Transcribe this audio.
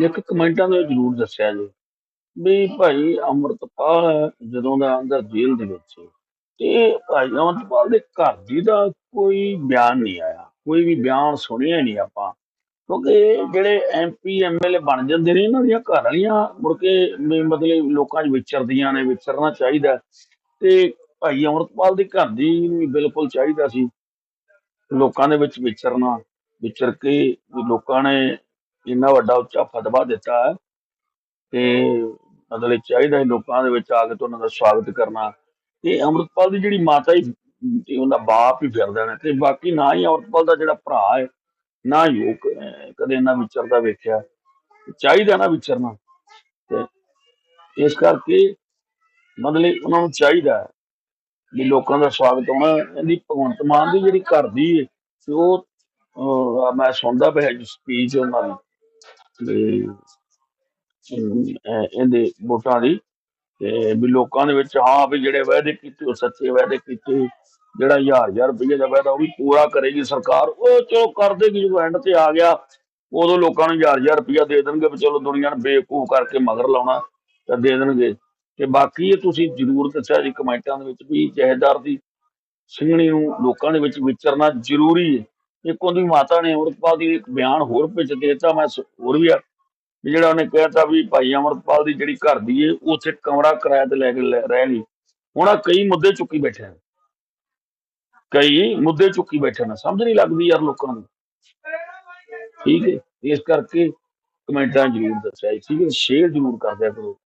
ਇੱਕ ਕਮੈਂਟਾਂ ਦੇ ਜ਼ਰੂਰ ਦੱਸਿਆ ਜੀ ਵੀ ਭਾਈ ਅੰਮ੍ਰਿਤਪਾਲ ਜਦੋਂ ਦਾ ਅੰਦਰ ਜੇਲ੍ਹ ਦੇ ਵਿੱਚ ਹੈ, ਤੇ ਭਾਈ ਅੰਮ੍ਰਿਤਪਾਲ ਦੇ ਘਰ ਦੀ ਦਾ ਕੋਈ ਬਿਆਨ ਨਹੀਂ ਆਇਆ ਕੋਈ ਵੀ ਬਿਆਨ ਸੁਣਿਆ ਨਹੀਂ ਆਪਾਂ। ਕਿਉਂਕਿ ਜਿਹੜੇ ਐਮਪੀ ਐਮਐਲਏ ਬਣ ਜਾਂਦੇ ਨੇ ਇਹਨਾਂ ਦੀਆਂ ਘਰ ਵਾਲੀਆਂ ਮੁੜ ਕੇ ਮਤਲਬ ਲੋਕਾਂ 'ਚ ਵਿਚਰਦੀਆਂ ਨੇ ਵਿਚਰਨਾ ਚਾਹੀਦਾ। ਤੇ ਭਾਈ ਅੰਮ੍ਰਿਤਪਾਲ ਦੇ ਘਰ ਦੀ ਵੀ ਬਿਲਕੁਲ ਚਾਹੀਦਾ ਸੀ ਲੋਕਾਂ ਦੇ ਵਿੱਚ ਵਿਚਰਨਾ ਵਿਚਰ ਕੇ ਵੀ ਲੋਕਾਂ ਨੇ ਇੰਨਾ ਵੱਡਾ ਉੱਚਾ ਫਤਵਾ ਦਿੱਤਾ ਹੈ ਤੇ ਮਤਲਬ ਚਾਹੀਦਾ ਹੈ ਲੋਕਾਂ ਦੇ ਵਿੱਚ ਆ ਕੇ ਤੇ ਉਹਨਾਂ ਦਾ ਸਵਾਗਤ ਕਰਨਾ। ਤੇ ਅੰਮ੍ਰਿਤਪਾਲ ਦੀ ਜਿਹੜੀ ਮਾਤਾ ਹੀ ਤੇ ਉਹਦਾ ਬਾਪ ਹੀ ਫਿਰਦਾ ਨੇ ਤੇ ਬਾਕੀ ਨਾ ਹੀ ਅੰਮ੍ਰਿਤਪਾਲ ਦਾ ਜਿਹੜਾ ਭਰਾ ਹੈ, ਨਾ ਹੀ ਉਹ ਕਦੇ ਇਹਨਾਂ ਵਿਚਰਦਾ ਵੇਖਿਆ। ਚਾਹੀਦਾ ਨਾ ਵਿਚਰਨਾ। ਤੇ ਇਸ ਕਰਕੇ ਮਤਲਬ ਉਹਨਾਂ ਨੂੰ ਚਾਹੀਦਾ ਹੈ ਵੀ ਲੋਕਾਂ ਦਾ ਸਵਾਗਤ ਹੋਣਾ, ਇਹਦੀ ਭਗਵੰਤ ਮਾਨ ਦੀ ਜਿਹੜੀ ਘਰ ਦੀ ਹੈ, ਤੇ ਉਹ ਮੈਂ ਸੁਣਦਾ ਪਿਆ ਸਪੀਚ ਉਹਨਾਂ ਦੀ। ਵੀ ਅਮ, ਅਹ, ਇਹਦੇ ਵੋਟਾਂ ਦੀ ਤੇ ਵੀ ਲੋਕਾਂ ਦੇ ਵਿੱਚ ਹਾਂ ਵੀ ਜਿਹੜੇ ਵਾਅਦੇ ਕੀਤੇ ਉਹ ਸੱਚੇ ਵਾਅਦੇ ਕੀਤੇ ਜਿਹੜਾ ਹਜ਼ਾਰ ਹਜ਼ਾਰ ਰੁਪਏ ਦਾ ਵਾਅਦਾ ਉਹ ਵੀ ਪੂਰਾ ਕਰੇਗੀ ਸਰਕਾਰ ਉਹ ਚਲੋ ਕਰ ਦੇਗੀ ਜਦੋਂ ਐਂਡ ਤੇ ਆ ਗਿਆ ਉਦੋਂ ਲੋਕਾਂ ਨੂੰ ਹਜ਼ਾਰ ਹਜ਼ਾਰ ਰੁਪਇਆ ਦੇ ਦੇਣਗੇ ਵੀ ਚਲੋ ਦੁਨੀਆ ਨੂੰ ਬੇਵਕੂਫ ਕਰਕੇ ਮਗਰ ਲਾਉਣਾ ਤਾਂ ਦੇ ਦੇਣਗੇ। ਤੇ ਬਾਕੀ ਇਹ ਤੁਸੀਂ ਜ਼ਰੂਰ ਦੱਸਿਆ ਜੀ ਕਮੈਂਟਾਂ ਦੇ ਵਿੱਚ ਵੀ ਜਹੇਦਾਰ ਦੀ ਸਿੰਘਣੀ ਨੂੰ ਲੋਕਾਂ ਦੇ ਵਿੱਚ ਵਿਚਰਨਾ ਜ਼ਰੂਰੀ ਹੈ। ਇੱਕ ਉਹਦੀ ਮਾਤਾ ਨੇ ਅੰਮ੍ਰਿਤਪਾਲ ਦੀ ਇੱਕ ਬਿਆਨ ਹੋਰ ਵਿੱਚ ਦੇਤਾ ਮੈਂ ਹੋਰ ਵੀ ਆ ਜਿਹੜਾ ਉਹਨੇ ਕਹਿਤਾ ਵੀ ਭਾਈ ਅਮਰਪਾਲ ਦੀ ਜਿਹੜੀ ਘਰ ਦੀ ਏ ਉਹ ਉੱਥੇ ਕਮਰਾ ਕਿਰਾਏ ਤੇ ਲੈ ਕੇ ਰਹਿ ਲਈ ਹੁਣ ਆਹ ਕਈ ਮੁੱਦੇ ਚੁੱਕੀ ਬੈਠੇ ਨੇ। ਕਈ ਮੁੱਦੇ ਚੁੱਕੀ ਬੈਠੇ ਨੇ। ਸਮਝ ਨਹੀਂ ਲੱਗਦੀ ਯਾਰ ਲੋਕਾਂ ਨੂੰ। ਠੀਕ ਹੈ ਇਸ ਕਰਕੇ ਕਮੈਂਟਾਂ ਜ਼ਰੂਰ ਦੱਸਿਆ ਜੀ, ਠੀਕ ਹੈ ਸ਼ੇਅਰ ਜ਼ਰੂਰ ਕਰ ਦਿਆ ਕਰੋ।